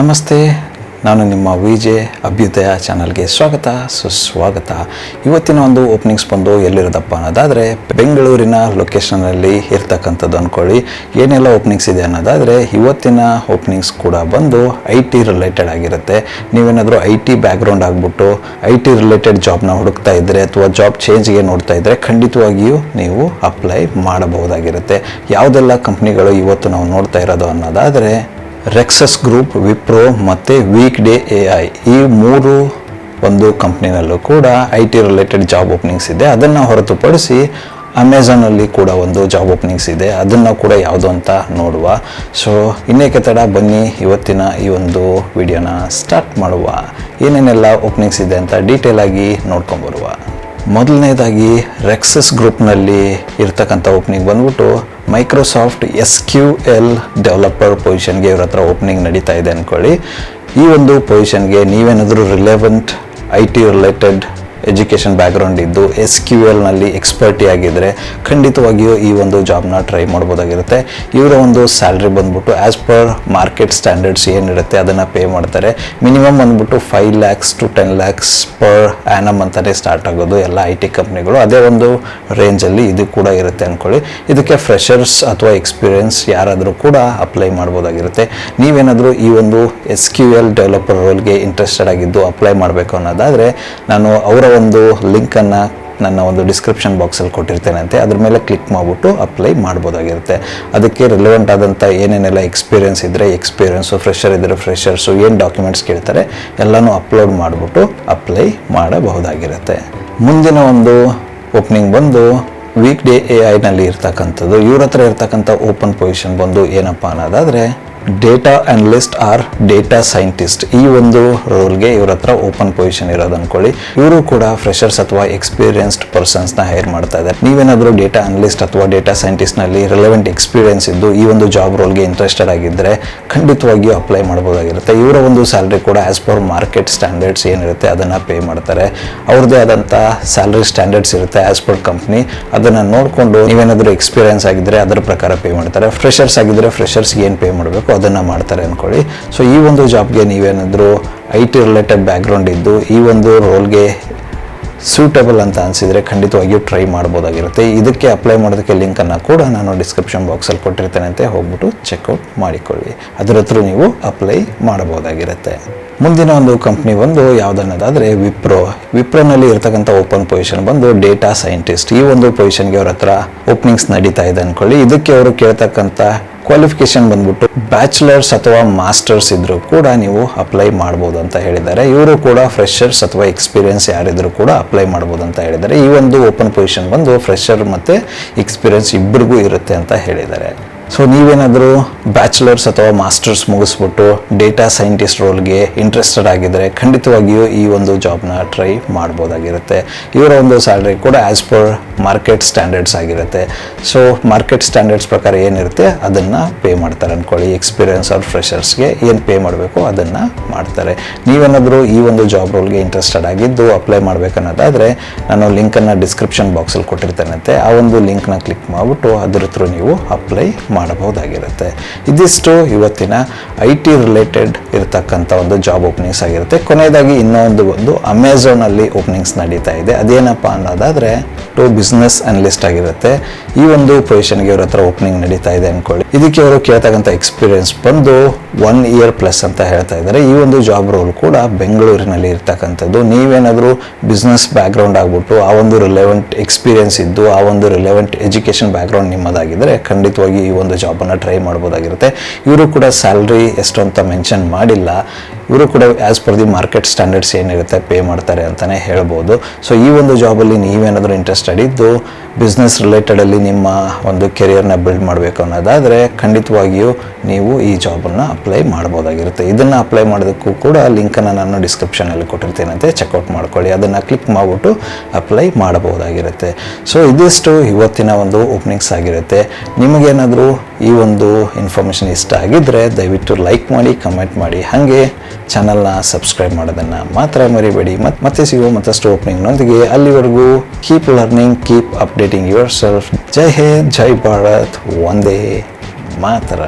ನಮಸ್ತೆ, ನಾನು ನಿಮ್ಮ ವಿಜೆ ಅಭ್ಯುದಯ ಚಾನಲ್ಗೆ ಸ್ವಾಗತ, ಸುಸ್ವಾಗತ. ಇವತ್ತಿನ ಒಂದು ಓಪನಿಂಗ್ಸ್ ಬಂದು ಎಲ್ಲಿರೋದಪ್ಪ ಅನ್ನೋದಾದರೆ, ಬೆಂಗಳೂರಿನ ಲೊಕೇಶನಲ್ಲಿ ಇರ್ತಕ್ಕಂಥದ್ದು ಅಂದ್ಕೊಳ್ಳಿ ಏನೆಲ್ಲ ಓಪನಿಂಗ್ಸ್ ಇದೆ ಅನ್ನೋದಾದರೆ, ಇವತ್ತಿನ ಓಪನಿಂಗ್ಸ್ ಕೂಡ ಬಂದು ಐ ಟಿ ರಿಲೇಟೆಡ್ ಆಗಿರುತ್ತೆ. ನೀವೇನಾದರೂ ಐ ಟಿ ಬ್ಯಾಕ್ಗ್ರೌಂಡ್ ಆಗಿಬಿಟ್ಟು ಐ ಟಿ ರಿಲೇಟೆಡ್ ಜಾಬ್ನ ಹುಡುಕ್ತಾ ಇದ್ದರೆ ಅಥವಾ ಜಾಬ್ ಚೇಂಜ್ಗೆ ನೋಡ್ತಾ ಇದ್ದರೆ ಖಂಡಿತವಾಗಿಯೂ ನೀವು ಅಪ್ಲೈ ಮಾಡಬಹುದಾಗಿರುತ್ತೆ. ಯಾವುದೆಲ್ಲ ಕಂಪ್ನಿಗಳು ಇವತ್ತು ನಾವು ನೋಡ್ತಾ ಇರೋದು ಅನ್ನೋದಾದರೆ ರೆಕ್ಸಸ್ ಗ್ರೂಪ್ ವಿಪ್ರೋ ಮತ್ತು ವೀಕ್ ಡೇ ಎ ಐ ಈ ಮೂರು ಒಂದು ಕಂಪ್ನಿನಲ್ಲೂ ಕೂಡ I T related job openings ಇದೆ. ಅದನ್ನು ಹೊರತುಪಡಿಸಿ ಅಮೆಝಾನಲ್ಲಿ ಕೂಡ ಒಂದು ಜಾಬ್ ಓಪನಿಂಗ್ಸ್ ಇದೆ. ಅದನ್ನು ಕೂಡ ಯಾವುದು ಅಂತ ನೋಡುವ. ಸೊ ಇನ್ನೇಕೆ ತಡ ಬನ್ನಿ. ಇವತ್ತಿನ ಈ ಒಂದು ವಿಡಿಯೋನ ಸ್ಟಾರ್ಟ್ ಮಾಡುವ. ಏನೇನೆಲ್ಲ ಓಪನಿಂಗ್ಸ್ ಇದೆ ಅಂತ ಡೀಟೇಲಾಗಿ ನೋಡ್ಕೊಂಬರುವ ಮೊದಲನೇದಾಗಿ ರೆಕ್ಸಸ್ ಗ್ರೂಪ್ನಲ್ಲಿ ಇರ್ತಕ್ಕಂಥ ಓಪನಿಂಗ್ ಬಂದ್ಬಿಟ್ಟು Microsoft S Q L developer ಪೊಸಿಷನ್ಗೆ ಇವ್ರ ಹತ್ರ ಓಪನಿಂಗ್ ನಡೀತಾ ಇದೆ ಅಂದ್ಕೊಳ್ಳಿ ಈ ಒಂದು ಪೊಸಿಷನ್ಗೆ ನೀವೇನಾದರೂ relevant I T related education background ಇದ್ದು ಎಸ್ ಕ್ಯೂ ಎಲ್ನಲ್ಲಿ ಎಕ್ಸ್ಪರ್ಟಿ ಆಗಿದ್ದರೆ ಖಂಡಿತವಾಗಿಯೂ ಈ ಒಂದು ಜಾಬ್ನ ಟ್ರೈ ಮಾಡ್ಬೋದಾಗಿರುತ್ತೆ. ಇವರ ಒಂದು ಸ್ಯಾಲ್ರಿ ಬಂದ್ಬಿಟ್ಟು ಆ್ಯಸ್ ಪರ್ ಮಾರ್ಕೆಟ್ ಸ್ಟ್ಯಾಂಡರ್ಡ್ಸ್ ಏನಿರುತ್ತೆ ಅದನ್ನು ಪೇ ಮಾಡ್ತಾರೆ. ಮಿನಿಮಮ್ ಬಂದ್ಬಿಟ್ಟು five lakhs to ten lakhs per annum ಅಂತಲೇ ಸ್ಟಾರ್ಟ್ ಆಗೋದು ಎಲ್ಲ ಐ ಟಿ ಕಂಪ್ನಿಗಳು ಅದೇ ಒಂದು ರೇಂಜಲ್ಲಿ ಇದು ಕೂಡ ಇರುತ್ತೆ ಅಂದ್ಕೊಳ್ಳಿ ಇದಕ್ಕೆ ಫ್ರೆಷರ್ಸ್ ಅಥವಾ ಎಕ್ಸ್ಪೀರಿಯನ್ಸ್ ಯಾರಾದರೂ ಕೂಡ ಅಪ್ಲೈ ಮಾಡ್ಬೋದಾಗಿರುತ್ತೆ. ನೀವೇನಾದರೂ ಈ ಒಂದು ಎಸ್ ಕ್ಯೂ ಎಲ್ ಡೆವಲಪರ್ ರೋಲ್ಗೆ ಇಂಟ್ರೆಸ್ಟೆಡ್ ಆಗಿದ್ದು ಅಪ್ಲೈ ಮಾಡಬೇಕು ಅನ್ನೋದಾದರೆ ನಾನು ಅವರ ಒಂದು ಲಿಂಕನ್ನು ನನ್ನ ಒಂದು ಡಿಸ್ಕ್ರಿಪ್ಷನ್ ಬಾಕ್ಸಲ್ಲಿ ಕೊಟ್ಟಿರ್ತೇನೆ ಅಂತೆ ಅದ್ರ ಮೇಲೆ ಕ್ಲಿಕ್ ಮಾಡಿಬಿಟ್ಟು ಅಪ್ಲೈ ಮಾಡ್ಬೋದಾಗಿರುತ್ತೆ. ಅದಕ್ಕೆ ರಿಲೆವೆಂಟ್ ಆದಂಥ ಏನೇನೆಲ್ಲ ಎಕ್ಸ್ಪೀರಿಯನ್ಸ್ ಇದ್ದರೆ ಎಕ್ಸ್ಪೀರಿಯನ್ಸು ಫ್ರೆಷರ್ ಇದ್ದರೆ ಫ್ರೆಷರ್ಸು ಏನು ಡಾಕ್ಯುಮೆಂಟ್ಸ್ ಕೇಳ್ತಾರೆ ಎಲ್ಲನೂ ಅಪ್ಲೋಡ್ ಮಾಡಿಬಿಟ್ಟು ಅಪ್ಲೈ ಮಾಡಬಹುದಾಗಿರುತ್ತೆ. ಮುಂದಿನ ಒಂದು ಓಪನಿಂಗ್ ಬಂದು ವೀಕ್ ಡೇ ಎ ಐನಲ್ಲಿ ಇರ್ತಕ್ಕಂಥದ್ದು. ಇವ್ರ ಹತ್ರ ಇರ್ತಕ್ಕಂಥ ಓಪನ್ ಪೊಸಿಷನ್ ಬಂದು ಏನಪ್ಪ ಅನ್ನೋದಾದರೆ data analyst or data scientist ಈ ಒಂದು ರೋಲ್ಗೆ ಇವ್ರ ಹತ್ರ ಓಪನ್ ಪೊಸಿಷನ್ ಇರೋದು ಅನ್ಕೊಳ್ಳಿ. ಇವರು ಕೂಡ ಫ್ರೆಷರ್ಸ್ ಅಥವಾ ಎಕ್ಸ್ಪೀರಿಯನ್ಸ್ಡ್ ಪರ್ಸನ್ಸ್ನ ಹೈರ್ ಮಾಡ್ತಾ ಇದ್ದಾರೆ ನೀವೇನಾದರೂ ಡೇಟಾ ಅನಲಿಸ್ಟ್ ಅಥವಾ ಡೇಟಾ ಸೈಂಟಿಸ್ಟ್ನಲ್ಲಿ ರಿಲೆವೆಂಟ್ ಎಕ್ಸ್ಪೀರಿಯನ್ಸ್ ಇದ್ದು ಈ ಒಂದು ಜಾಬ್ ರೋಲ್ಗೆ ಇಂಟ್ರೆಸ್ಟೆಡ್ ಆಗಿದ್ದರೆ ಖಂಡಿತವಾಗಿಯೂ ಅಪ್ಲೈ ಮಾಡ್ಬೋದಾಗಿರುತ್ತೆ. ಇವರ ಒಂದು ಸ್ಯಾಲ್ರಿ ಕೂಡ ಆ್ಯಸ್ ಪರ್ ಮಾರ್ಕೆಟ್ ಸ್ಟ್ಯಾಂಡರ್ಡ್ಸ್ ಏನಿರುತ್ತೆ ಅದನ್ನು ಪೇ ಮಾಡ್ತಾರೆ. ಅವ್ರದ್ದೇ ಆದಂಥ ಸ್ಯಾಲ್ರಿ ಸ್ಟ್ಯಾಂಡರ್ಡ್ಸ್ ಇರುತ್ತೆ ಆ್ಯಸ್ ಪರ್ ಕಂಪ್ನಿ ಅದನ್ನು ನೋಡಿಕೊಂಡು ನೀವೇನಾದರೂ ಎಕ್ಸ್ಪೀರಿಯನ್ಸ್ ಆಗಿದ್ದರೆ ಅದರ ಪ್ರಕಾರ ಪೇ ಮಾಡ್ತಾರೆ. ಫ್ರೆಷರ್ಸ್ ಆಗಿದ್ದರೆ ಫ್ರೆಷರ್ಸ್ಗೆ ಏನು ಪೇ ಮಾಡಬೇಕು? ಅದನ್ನು ಮಾಡ್ತಾರೆ ಅಂದ್ಕೊಳ್ಳಿ ಸೊ ಈ ಒಂದು ಜಾಬ್ಗೆ ನೀವೇನಾದರೂ ಐ ಟಿ ರಿಲೇಟೆಡ್ ಬ್ಯಾಕ್ಗ್ರೌಂಡ್ ಇದ್ದು, ಈ ಒಂದು ರೋಲ್ಗೆ ಸೂಟಬಲ್ ಅಂತ ಅನಿಸಿದರೆ ಖಂಡಿತವಾಗಿಯೂ ಟ್ರೈ ಮಾಡ್ಬೋದಾಗಿರುತ್ತೆ. ಇದಕ್ಕೆ ಅಪ್ಲೈ ಮಾಡೋದಕ್ಕೆ ಲಿಂಕನ್ನು ಕೂಡ ನಾನು ಡಿಸ್ಕ್ರಿಪ್ಷನ್ ಬಾಕ್ಸಲ್ಲಿ ಕೊಟ್ಟಿರ್ತೇನೆ ಅಂತ ಹೋಗ್ಬಿಟ್ಟು ಚೆಕ್ಔಟ್ ಮಾಡಿಕೊಳ್ಳಿ. ಅದರ ಹತ್ರ ನೀವು ಅಪ್ಲೈ ಮಾಡಬಹುದಾಗಿರುತ್ತೆ. ಮುಂದಿನ ಒಂದು ಕಂಪ್ನಿ ಬಂದು ಯಾವುದನ್ನೋದಾದರೆ ವಿಪ್ರೋ ವಿಪ್ರೋನಲ್ಲಿ ಇರ್ತಕ್ಕಂಥ ಓಪನ್ ಪೊಸಿಷನ್ ಬಂದು ಡೇಟಾ ಸೈಂಟಿಸ್ಟ್ ಈ ಒಂದು ಪೊಸಿಷನ್ಗೆ ಅವ್ರ ಹತ್ರ ಓಪನಿಂಗ್ಸ್ ನಡೀತಾ ಇದೆ ಅಂದ್ಕೊಳ್ಳಿ ಇದಕ್ಕೆ ಅವರು ಕೇಳ್ತಕ್ಕಂಥ ಕ್ವಾಲಿಫಿಕೇಶನ್ ಬಂದ್ಬಿಟ್ಟು ಬ್ಯಾಚುಲರ್ಸ್ ಅಥವಾ ಮಾಸ್ಟರ್ಸ್ ಇದ್ದರೂ ಕೂಡ ನೀವು ಅಪ್ಲೈ ಮಾಡ್ಬೋದು ಅಂತ ಹೇಳಿದ್ದಾರೆ. ಇವರು ಕೂಡ ಫ್ರೆಷರ್ಸ್ ಅಥವಾ ಎಕ್ಸ್ಪೀರಿಯನ್ಸ್ ಯಾರಿದ್ರು ಕೂಡ ಅಪ್ಲೈ ಮಾಡ್ಬೋದು ಅಂತ ಹೇಳಿದ್ದಾರೆ. ಈ ಒಂದು ಓಪನ್ ಪೊಸಿಷನ್ ಬಂದು ಫ್ರೆಷರ್ ಮತ್ತು ಎಕ್ಸ್ಪೀರಿಯನ್ಸ್ ಇಬ್ಬರಿಗೂ ಇರುತ್ತೆ ಅಂತ ಹೇಳಿದ್ದಾರೆ. ಸೊ ನೀವೇನಾದರೂ ಬ್ಯಾಚುಲರ್ಸ್ ಅಥವಾ ಮಾಸ್ಟರ್ಸ್ ಮುಗಿಸ್ಬಿಟ್ಟು ಡೇಟಾ ಸೈಂಟಿಸ್ಟ್ ರೋಲ್ಗೆ ಇಂಟ್ರೆಸ್ಟೆಡ್ ಆಗಿದ್ದರೆ ಖಂಡಿತವಾಗಿಯೂ ಈ ಒಂದು ಜಾಬ್ನ ಟ್ರೈ ಮಾಡ್ಬೋದಾಗಿರುತ್ತೆ. ಇವರ ಒಂದು ಸ್ಯಾಲ್ರಿ ಕೂಡ ಆ್ಯಸ್ ಪರ್ ಮಾರ್ಕೆಟ್ ಸ್ಟ್ಯಾಂಡರ್ಡ್ಸ್ ಆಗಿರುತ್ತೆ. ಸೊ ಮಾರ್ಕೆಟ್ ಸ್ಟ್ಯಾಂಡರ್ಡ್ಸ್ ಪ್ರಕಾರ ಏನಿರುತ್ತೆ ಅದನ್ನು ಪೇ ಮಾಡ್ತಾರೆ ಅಂದ್ಕೊಳ್ಳಿ ಎಕ್ಸ್ಪೀರಿಯನ್ಸ್ ಅವ್ರ ಫ್ರೆಷರ್ಸ್ಗೆ ಏನು ಪೇ ಮಾಡಬೇಕು ಅದನ್ನು ಮಾಡ್ತಾರೆ. ನೀವೇನಾದರೂ ಈ ಒಂದು ಜಾಬ್ ರೋಲ್ಗೆ ಇಂಟ್ರೆಸ್ಟೆಡ್ ಆಗಿದ್ದು ಅಪ್ಲೈ ಮಾಡಬೇಕನ್ನೋದಾದರೆ ನಾನು ಲಿಂಕನ್ನು ಡಿಸ್ಕ್ರಿಪ್ಷನ್ ಬಾಕ್ಸಲ್ಲಿ ಕೊಟ್ಟಿರ್ತೇನೆ ಆ ಒಂದು ಲಿಂಕ್ನ ಕ್ಲಿಕ್ ಮಾಡಿಬಿಟ್ಟು ಅದರ ಥ್ರೂ ನೀವು ಅಪ್ಲೈ ಮಾಡಬಹುದಾಗಿರುತ್ತೆ. ಇದಿಷ್ಟು ಇವತ್ತಿನ ಐ ಟಿ ರಿಲೇಟೆಡ್ ಇರತಕ್ಕಂಥ ಒಂದು ಜಾಬ್ ಓಪನಿಂಗ್ಸ್ ಆಗಿರುತ್ತೆ. ಕೊನೆಯದಾಗಿ ಇನ್ನೊಂದು ಒಂದು ಅಮೆಝಾನಲ್ಲಿ ಓಪನಿಂಗ್ಸ್ ನಡೀತಾ ಇದೆ. ಅದೇನಪ್ಪ ಅನ್ನೋದಾದರೆ ಟು ಬಿಸ್ನೆಸ್ ಅನಲಿಸ್ಟ್ ಆಗಿರುತ್ತೆ. ಈ ಒಂದು ಪೊಸಿಷನ್ಗೆ ಇವ್ರ ಹತ್ರ ಓಪನಿಂಗ್ ನಡೀತಾ ಇದೆ ಅಂದ್ಕೊಳ್ಳಿ ಇದಕ್ಕೆ ಅವರು ಕೇಳ್ತಕ್ಕಂಥ ಎಕ್ಸ್ಪೀರಿಯನ್ಸ್ ಬಂದು ಒನ್ ಇಯರ್ ಪ್ಲಸ್ ಅಂತ ಹೇಳ್ತಾ ಇದ್ದಾರೆ. ಈ ಒಂದು ಜಾಬ್ ರೋಲ್ ಕೂಡ ಬೆಂಗಳೂರಿನಲ್ಲಿ ಇರ್ತಕ್ಕಂಥದ್ದು. ನೀವೇನಾದರೂ ಬಿಸ್ನೆಸ್ ಬ್ಯಾಕ್ಗ್ರೌಂಡ್ ಆಗಿಬಿಟ್ಟು ಆ ಒಂದು ರಿಲೆವೆಂಟ್ ಎಕ್ಸ್ಪೀರಿಯನ್ಸ್ ಇದ್ದು, ಆ ಒಂದು ರಿಲೆವೆಂಟ್ ಎಜುಕೇಷನ್ ಬ್ಯಾಕ್ಗ್ರೌಂಡ್ ನಿಮ್ಮದಾಗಿದ್ದರೆ ಖಂಡಿತವಾಗಿ ಈ ಒಂದು ಜಾಬನ್ನು ಟ್ರೈ ಮಾಡ್ಬೋದಾಗಿರುತ್ತೆ. ಇವರು ಕೂಡ ಸ್ಯಾಲ್ರಿ ಎಷ್ಟು ಅಂತ ಮೆನ್ಷನ್ ಮಾಡಿಲ್ಲ. ಇವರು ಕೂಡ as per the market standards ಏನಿರುತ್ತೆ ಪೇ ಮಾಡ್ತಾರೆ ಅಂತಲೇ ಹೇಳ್ಬೋದು. ಸೊ ಈ ಒಂದು ಜಾಬಲ್ಲಿ ನೀವೇನಾದರೂ ಇಂಟ್ರೆಸ್ಟೆಡ್ ಇದ್ದು ಬಿಸ್ನೆಸ್ ರಿಲೇಟೆಡಲ್ಲಿ ನಿಮ್ಮ ಒಂದು ಕೆರಿಯರ್ನ ಬಿಲ್ಡ್ ಮಾಡಬೇಕು ಅನ್ನೋದಾದರೆ ಖಂಡಿತವಾಗಿಯೂ ನೀವು ಈ ಜಾಬನ್ನು ಅಪ್ಲೈ ಮಾಡ್ಬೋದಾಗಿರುತ್ತೆ. ಇದನ್ನು ಅಪ್ಲೈ ಮಾಡೋದಕ್ಕೂ ಕೂಡ ಲಿಂಕನ್ನು ನಾನು ಡಿಸ್ಕ್ರಿಪ್ಷನಲ್ಲಿ ಕೊಟ್ಟಿರ್ತೇನಂತೆ ಚೆಕ್ಔಟ್ ಮಾಡ್ಕೊಳ್ಳಿ. ಅದನ್ನು ಕ್ಲಿಕ್ ಮಾಡಿಬಿಟ್ಟು ಅಪ್ಲೈ ಮಾಡಬಹುದಾಗಿರುತ್ತೆ. ಸೊ ಇದಿಷ್ಟು ಇವತ್ತಿನ ಒಂದು ಓಪನಿಂಗ್ಸ್ ಆಗಿರುತ್ತೆ. ನಿಮಗೇನಾದರೂ ಈ ಒಂದು ಇನ್ಫಾರ್ಮೇಷನ್ ಇಷ್ಟ ಆಗಿದ್ದರೆ ದಯವಿಟ್ಟು ಲೈಕ್ ಮಾಡಿ ಕಮೆಂಟ್ ಮಾಡಿ. ಹಾಗೆ ಚಾನಲ್ನ ಸಬ್ಸ್ಕ್ರೈಬ್ ಮಾಡೋದನ್ನು ಮಾತ್ರ ಮರಿಬೇಡಿ. ಮತ್ತು ಮತ್ತೆ ಸಿಗುವ ಮತ್ತಷ್ಟು ಓಪನಿಂಗ್ನೊಂದಿಗೆ ಅಲ್ಲಿವರೆಗೂ keep learning keep updating yourself ಜೈ ಹಿಂದ್, ಜೈ ಭಾರತ್. ಒಂದೇ ಮಾತರ.